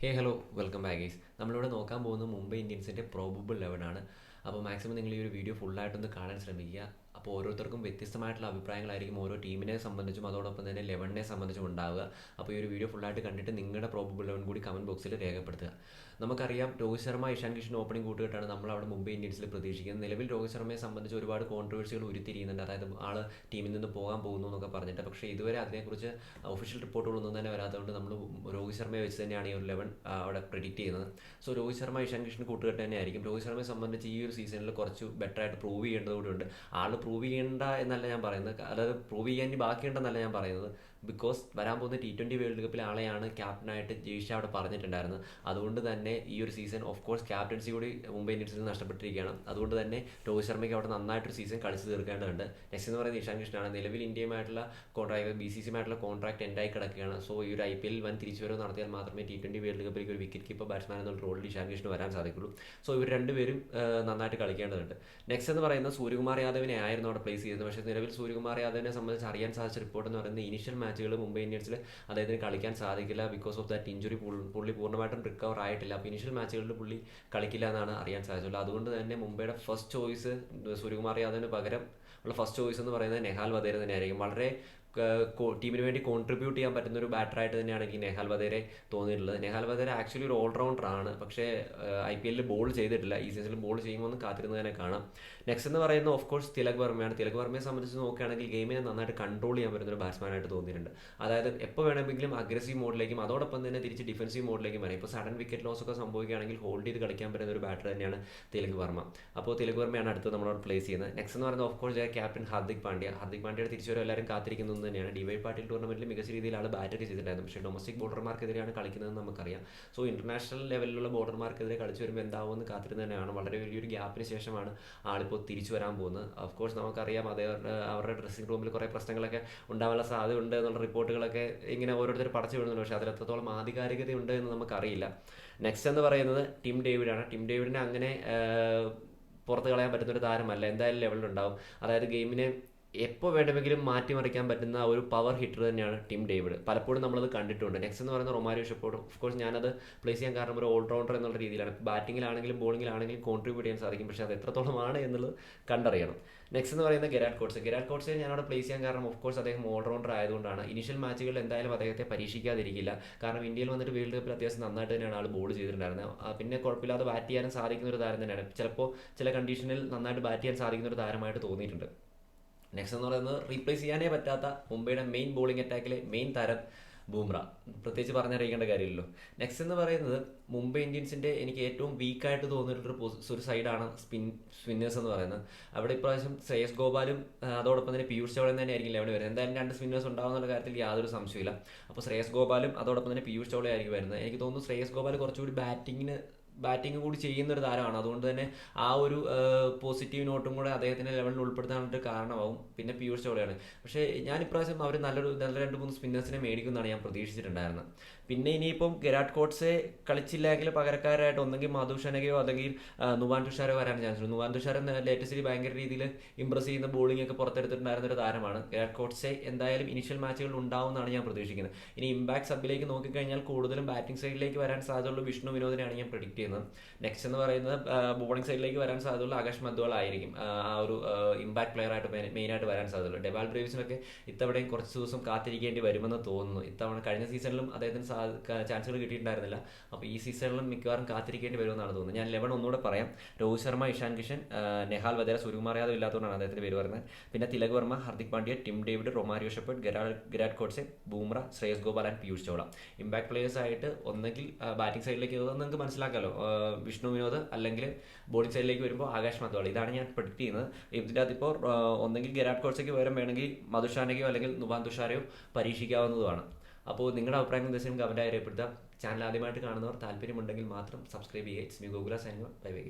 Hey hello welcome back guys നമ്മളിവിടെ നോക്കാൻ പോകുന്നത് മുംബൈ ഇന്ത്യൻസിന്റെ പ്രോബബിൾ ആണ്. അപ്പോൾ മാക്സിമം നിങ്ങൾ ഈ ഒരു വീഡിയോ ഫുള്ളായിട്ടൊന്ന് കാണാൻ ശ്രമിക്കുക. അപ്പോൾ ഓരോരുത്തർക്കും വ്യത്യസ്തമായിട്ടുള്ള അഭിപ്രായങ്ങളായിരിക്കും ഓരോ ടീമിനെ സംബന്ധിച്ചും അതോടൊപ്പം തന്നെ ലെവണിനെ സംബന്ധിച്ചും ഉണ്ടാവുക. അപ്പോൾ ഈ ഒരു വീഡിയോ ഫുള്ളായിട്ട് കണ്ടിട്ട് നിങ്ങളുടെ പ്രോബബിൾ ലെവൻ കൂടി കമന്റ് ബോക്സിൽ രേഖപ്പെടുത്തുക. നമുക്കറിയാം രോഹിത് ശർമ്മ ഇഷാൻ കിഷൻ ഓപ്പണിംഗ് കൂട്ടുകെട്ടാണ് നമ്മൾ അവിടെ മുംബൈ ഇന്ത്യൻസിൽ പ്രതീക്ഷിക്കുന്നത്. നിലവിൽ രോഹിത് ശർമ്മയെ സംബന്ധിച്ച് ഒരുപാട് കോൺട്രവേഴ്സികൾ ഉരുത്തിരിയുന്നുണ്ട്. അതായത് ആൾ ടീമിൽ നിന്ന് പോകാൻ പോകുന്നു എന്നൊക്കെ പറഞ്ഞിട്ട്. പക്ഷേ ഇതുവരെ അതിനെക്കുറിച്ച് ഒഫീഷ്യൽ റിപ്പോർട്ടുകളൊന്നും തന്നെ വരാത്തതുകൊണ്ട് നമ്മൾ രോഹിത് ശർമ്മയെ വെച്ച് തന്നെയാണ് ഈ ഒരു ലെവൻ അവിടെ പ്രിഡിക്റ്റ് ചെയ്യുന്നത്. സോ രോഹിത് ശർമ്മ ഇഷാൻ കിഷൻ കൂട്ടുകെട്ട് തന്നെയായിരിക്കും. രോഹിത് ശർമ്മയെ സംബന്ധിച്ച് ഈ ഒരു സീസണിൽ കുറച്ച് ബെറ്ററായിട്ട് പ്രൂവ് ചെയ്യേണ്ടതുകൂടിയുണ്ട് ആൾ പ്രൂവ് ചെയ്യേണ്ട എന്നല്ല ഞാൻ പറയുന്നത്. അതായത് പ്രൂവ് ചെയ്യാൻ ഇനി ബാക്കിയുണ്ടെന്നല്ല ഞാൻ പറയുന്നത്. ബിക്കോസ് വരാൻ പോകുന്ന ടി ട്വന്റി വേൾഡ് കപ്പിൽ ആളെയാണ് ക്യാപ്റ്റനായിട്ട് ജയിഷ അവിടെ പറഞ്ഞിട്ടുണ്ടായിരുന്നത്. അതുകൊണ്ട് തന്നെ ഈ ഒരു സീസൺ ഓഫ് കോഴ്സ് ക്യാപ്റ്റൻസി കൂടി മുംബൈ ഇന്ത്യൻസിൽ നഷ്ടപ്പെട്ടിരിക്കുകയാണ്. അതുകൊണ്ട് തന്നെ രോഹിത് ശർമ്മയ്ക്ക് അവിടെ നന്നായിട്ടൊരു സീസൺ കളിച്ച് തീർക്കേണ്ടതുണ്ട്. നെക്സ്റ്റ് എന്ന് പറയുന്നത് ഇഷാൻ കൃഷ്ണനാണ്. നിലവിൽ ഇന്ത്യയുമായിട്ടുള്ള കോൺട്രാക്ട് ബി സി സിയുമായിട്ടുള്ള കോൺട്രാക്ട് എൻഡായി കിടക്കുകയാണ്. സോ ഈ ഒരു ഐ പി എൽ വൻ തിരിച്ചുവരവ് നടത്തിയാൽ മാത്രമേ ടി ട്വന്റി വേൾഡ് കപ്പിലേക്ക് ഒരു വിക്കറ്റ് കീപ്പർ ബാറ്റ്സ്മാൻ എന്നുള്ള റോളിൽ ഇഷാൻ കൃഷ്ണൻ വരാൻ സാധിക്കുള്ളൂ സോ ഇവർ രണ്ടുപേരും നന്നായിട്ട് കളിക്കേണ്ടതുണ്ട്. നെക്സ്റ്റ് എന്ന് പറയുന്നത് സൂര്യകുമാർ യാദവിനെ ആയിരുന്നു അവിടെ പ്ലേസ് ചെയ്യുന്നത് പക്ഷേ നിലവിൽ സൂര്യകുമാർ യാദവിനെ സംബന്ധിച്ച് അറിയാൻ സാധിച്ച റിപ്പോർട്ട് എന്ന് പറയുന്നത് ഇനിഷ്യൽ മാച്ചുകൾ മുംബൈ ഇന്ത്യൻസിൽ അദ്ദേഹത്തിന് കളിക്കാൻ സാധിക്കില്ല. ബിക്കോസ് ഓഫ് ദാറ്റ് ഇഞ്ചുറി പുള്ളി പൂർണമായിട്ടും റിക്കവർ ആയിട്ടില്ല. അപ്പോൾ ഇനിഷ്യൽ മാച്ചുകളിൽ പുള്ളി കളിക്കില്ല എന്നാണ് അറിയാൻ സാധിച്ചുള്ളത്. അതുകൊണ്ട് തന്നെ മുംബൈയുടെ ഫസ്റ്റ് ചോയ്സ് സൂര്യകുമാർ യാദവിന് പകരം ഉള്ള ഫസ്റ്റ് ചോയ്സ് എന്ന് പറയുന്നത് നെഹാൽ വധേര തന്നെയായിരിക്കും. വളരെ ടീമിന് വേണ്ടി കോൺട്രിബ്യൂട്ട് ചെയ്യാൻ പറ്റുന്ന ഒരു ബാറ്ററായിട്ട് തന്നെയാണ് എനിക്ക് നെഹാൽ വധേരെ തോന്നിയിട്ടുള്ളത്. നെഹാൽ വധേര ആക്ച്വലി ഒരു ഓൾറൗണ്ടർ ആണ് പക്ഷേ ഐ പി എല്ലിൽ ബോൾ ചെയ്തിട്ടില്ല. ഈ സീസണിൽ ബോൾ ചെയ്യുമ്പോൾ ഒന്ന് കാത്തിരുന്ന് തന്നെ കാണാം. നെക്സ്റ്റ് എന്ന് പറയുന്നത് ഓഫ് കോഴ്സ് തിലക് വർമ്മയാണ്. തിലക് വർമ്മയെ സംബന്ധിച്ച് നോക്കുകയാണെങ്കിൽ ഗെയിമിനെ നന്നായിട്ട് കൺട്രോൾ ചെയ്യാൻ പറ്റുന്ന ഒരു ബാറ്റ്സ്മാനായിട്ട് തോന്നിയിട്ടുണ്ട്. അതായത് എപ്പോൾ വേണമെങ്കിലും അഗ്രസീവ് മോഡിലേക്കും അതോടൊപ്പം തന്നെ തിരിച്ച് ഡിഫൻസീവ് മോഡിലേക്കും വരാം. ഇപ്പോൾ സഡൻ വിക്കറ്റ് ലോസ് ഒക്കെ സംഭവിക്കുകയാണെങ്കിൽ ഹോൾഡ് ചെയ്ത് കളിക്കാൻ പറ്റുന്ന ഒരു ബാറ്റർ തന്നെയാണ് തിലക് വർമ്മ. അപ്പോൾ തിലക് വർമ്മയാണ് അടുത്ത് നമ്മളോട് പ്ലേസ് ചെയ്യുന്നത്. നെക്സ്റ്റ് എന്ന് പറയുന്നത് of course captain Hardik Pandya. Hardik പാണ്ഡ്യയുടെ തിരിച്ചുവരും എല്ലാവരും കാത്തിരിക്കുന്നത് തന്നെയാണ്. ഡിവൈ പാട്ടിൽ ടൂർണമെന്റിൽ മികച്ച രീതിയിൽ ആൾ ബാറ്റൊക്കെ ചെയ്തിട്ടുണ്ടായിരുന്നു പക്ഷേ ഡൊമസ്റ്റിക് ബോർഡർമാർക്കെതിരെയാണ് കളിക്കുന്നതെന്ന് നമുക്കറിയാം. സോ ഇന്റർനാഷണൽ ലെവലിലുള്ള ബോർഡർമാർക്കെതിരെ കളിച്ചു വരുമ്പോൾ എന്താവുമെന്ന് കാത്തിരുന്ന് തന്നെയാണ്. വളരെ വലിയൊരു ഗ്യാപ്പിന് ശേഷമാണ് ആളിപ്പോൾ തിരിച്ചു വരാൻ പോകുന്നത്. ഓഫ് കോഴ്സ് നമുക്കറിയാം അതേ അവരുടെ ഡ്രസ്സിംഗ് റൂമിൽ കുറേ പ്രശ്നങ്ങളൊക്കെ ഉണ്ടാവാനുള്ള സാധ്യത ഉണ്ട് എന്നുള്ള റിപ്പോർട്ടുകളൊക്കെ ഇങ്ങനെ ഓരോരുത്തർ പടച്ചു വിടുന്നുണ്ട്. പക്ഷേ അതിലെത്രത്തോളം ആധികാരികത ഉണ്ട് എന്ന് നമുക്കറിയില്ല. നെക്സ്റ്റ് എന്ന് പറയുന്നത് ടിം ഡേവിഡാണ് ടിം ഡേവിഡിനെ അങ്ങനെ പുറത്ത് കളയാൻ പറ്റുന്ന ഒരു താരമല്ല. എന്തായാലും ലെവലിലുണ്ടാവും അതായത് ഗെയിമിനെ എപ്പോൾ വേണമെങ്കിലും മാറ്റിമറിക്കാൻ പറ്റുന്ന ഒരു പവർ ഹിറ്റർ തന്നെയാണ് ടീം ഡേവിഡ്. പലപ്പോഴും നമ്മളത് കണ്ടിട്ടുണ്ട്. നെക്സ്റ്റ് എന്ന് പറയുന്ന റൊമാരിയോ ഷെപ്പോർട്ട് ഓഫ് കോഴ്സ് ഞാനത് പ്ലേസ് ചെയ്യാൻ കാരണം ഒരു ഓൾറൗണ്ടർ എന്നുള്ള രീതിയിലാണ്. ബാറ്റിങ്ങിലാണെങ്കിലും ബോളിങ്ങിലാണെങ്കിലും കോൺട്രിബ്യൂട്ട് ചെയ്യാൻ സാധിക്കും. പക്ഷേ അത് എത്രത്തോളമാണ് എന്നുള്ളത് കണ്ടറിയണം. നെക്സ്റ്റ് എന്ന് പറയുന്നത് ഗെരാറ്റ് കോട്സ് ഗെരാറ്റ് കോട്സിനെ ഞാനവിടെ പ്ലേസ് ചെയ്യാൻ കാരണം ഓഫ് കോഴ്സ് അദ്ദേഹം ഓൾറൗണ്ടർ ആയതുകൊണ്ടാണ്. ഇനിഷ്യൽ മാച്ചുകളിൽ എന്തായാലും അദ്ദേഹത്തെ പരീക്ഷിക്കാതിരിക്കില്ല. കാരണം ഇന്ത്യയിൽ വന്നിട്ട് വേൾഡ് കപ്പിൽ അത്യാവശ്യം നന്നായിട്ട് തന്നെയാണ് ആൾ ബോൾ ചെയ്തിട്ടുണ്ടായിരുന്നത്. പിന്നെ കുഴപ്പമില്ലാതെ ബാറ്റ് ചെയ്യാനും സാധിക്കുന്ന ഒരു താരം തന്നെയാണ്. ചിലപ്പോൾ ചില കണ്ടീഷനിൽ നന്നായിട്ട് ബാറ്റ് ചെയ്യാൻ സാധിക്കുന്ന ഒരു താരമായിട്ട് തോന്നിയിട്ടുണ്ട്. നെക്സ്റ്റ് എന്ന് പറയുന്നത് റീപ്ലേസ് ചെയ്യാനേ പറ്റാത്ത മുംബൈയുടെ മെയിൻ ബോളിംഗ് അറ്റാക്കിലെ മെയിൻ താരം ബൂംറ. പ്രത്യേകിച്ച് പറഞ്ഞറിയിക്കേണ്ട കാര്യമില്ലല്ലോ. നെക്സ്റ്റ് എന്ന് പറയുന്നത് മുംബൈ ഇന്ത്യൻസിന്റെ എനിക്ക് ഏറ്റവും വീക്കായിട്ട് തോന്നിയിട്ടുള്ളൊരു ഒരു സൈഡാണ് സ്പിൻ സ്പിന്നേഴ്സ് എന്ന് പറയുന്നത്. അവിടെ ഇപ്രാവശ്യം ശ്രേയസ് ഗോപാലും അതോടൊപ്പം തന്നെ പീയൂഷ് ചൗളയും തന്നെ ആയിരിക്കും ലെവൻ വരുന്നത്. എന്തായാലും രണ്ട് സ്പിന്നേഴ്സ് ഉണ്ടാകുന്ന കാര്യത്തിൽ യാതൊരു സംശയമില്ല അപ്പോൾ ശ്രേയസ് ഗോപാലും അതോടൊപ്പം തന്നെ പീയൂഷ് ചൗളയും വരുന്നത്. എനിക്ക് തോന്നുന്നു ശ്രേയസ് ഗോപാൽ കുറച്ചുകൂടി ബാറ്റിങ്ങിന് ബാറ്റിംഗ് കൂടി ചെയ്യുന്ന ഒരു താരമാണ്. അതുകൊണ്ട് തന്നെ ആ ഒരു പോസിറ്റീവ് നോട്ടും കൂടെ അദ്ദേഹത്തിന്റെ ലെവലിൽ ഉൾപ്പെടുത്താനായിട്ട് കാരണമാവും. പിന്നെ പീയൂഷ് ചോളയാണ്. പക്ഷേ ഞാൻ ഇപ്രാവശ്യം അവർ നല്ലൊരു നല്ല രണ്ട് മൂന്ന് സ്പിന്നേഴ്സിനെ മേടിക്കുമെന്നാണ് ഞാൻ പ്രതീക്ഷിച്ചിട്ടുണ്ടായിരുന്നത്. പിന്നെ ഇനിയിപ്പം ഗെരാട്ട് കോട്ട്സെ കളിച്ചില്ലെങ്കിൽ പകരക്കാരായിട്ട് ഒന്നെങ്കിൽ മധു ഷനകയോ അല്ലെങ്കിൽ നുവാൻ തുഷാരോ വരാൻ ചാൻസ് ഉണ്ട്. നുവാൻ തുഷാർ ലേറ്റസ്റ്റിൽ ഭയങ്കര രീതിയിൽ ഇംപ്രസ് ചെയ്യുന്ന ബോളിംഗ് ഒക്കെ പുറത്തെടുത്തിട്ടുണ്ടായിരുന്ന ഒരു താരമാണ്. ഗെരാട്ട് കോട്ട്സെ എന്തായാലും ഇനിഷ്യൽ മാച്ചുകളിൽ ഉണ്ടാവുമെന്നാണ് ഞാൻ പ്രതീക്ഷിക്കുന്നത്. ഇനി ഇമ്പാക്ട് സബിലേക്ക് നോക്കിക്കഴിഞ്ഞാൽ കൂടുതലും ബാറ്റിംഗ് സൈഡിലേക്ക് വരാൻ സാധ്യതയുള്ള വിഷ്ണു വിനോദിനെയാണ് ഞാൻ പ്രഡിക്റ്റ് ചെയ്യുന്നത് നെക്സ്റ്റ് എന്ന് പറയുന്നത് ബോളിംഗ് സൈഡിലേക്ക് വരാൻ സാധ്യതയുള്ള ആകാശ് മദ്വാൾ ആയിരിക്കും. ആ ഒരു ഇമ്പാക്ട് പ്ലെയർ ആയിട്ട് മെയിൻ ആയിട്ട് വരാൻ സാധ്യതയുള്ളൂ. ഡെബാൽ ബ്രേവിസിനൊക്കെ ഇത്തവണയും കുറച്ച് ദിവസം കാത്തിരിക്കേണ്ടി വരുമെന്ന് തോന്നുന്നു. ഇത്തവണ കഴിഞ്ഞ സീസണിലും അദ്ദേഹത്തിന് ചാൻസുകൾ കിട്ടിയിട്ടുണ്ടായിരുന്നില്ല. അപ്പോൾ ഈ സീസണിലും മിക്കവാറും കാത്തിരിക്കേണ്ടി വരുമെന്നാണ് തോന്നുന്നത്. ഞാൻ ലെവൻ ഒന്നുകൂടെ പറയാം. രോഹിത് ശർമ്മ ഇഷാൻ കിഷൻ നെഹാൽ വധേര സൂര്യകുമാർ യാദവ് ഇല്ലാത്തതുകൊണ്ടാണ് അദ്ദേഹത്തിന്റെ പേര് പറയുന്നത്. പിന്നെ Tilak Varma Hardik Pandya Tim David Romario Shepherd Gerald Coetzee Bumrah Shreyas Gopal and Piyush Chawla. Impact players ആയിട്ട് ഒന്നെങ്കിൽ ബാറ്റിംഗ് സൈഡിലേക്ക് നിങ്ങൾക്ക് മനസ്സിലാക്കാമല്ലോ വിഷ്ണു വിനോദ് അല്ലെങ്കിൽ ബോളിംഗ് സൈഡിലേക്ക് വരുമ്പോൾ ആകാശ് മധുവാളി. ഇതാണ് ഞാൻ പ്രഡിക്റ്റ് ചെയ്യുന്നത്. ഇതിന്റെ അതിപ്പോൾ ഒന്നെങ്കിൽ ഗരാട്ട് കോട്ട്സയ്ക്ക് പകരം വേണമെങ്കിൽ മധുഷാനയ്ക്കോ അല്ലെങ്കിൽ നുബാൻ തുഷാരയോ പരീക്ഷിക്കാവുന്നതുമാണ്. അപ്പോൾ നിങ്ങളുടെ അഭിപ്രായം നിർദ്ദേശം കമന്റായി രേഖപ്പെടുത്താം. ചാനൽ ആദ്യമായിട്ട് കാണുന്നവർ താല്പര്യമുണ്ടെങ്കിൽ മാത്രം സബ്സ്ക്രൈബ് ചെയ്യുക. ഇറ്റ്സ് മീ ഗോകുല സൈനിക ബൈ ബൈ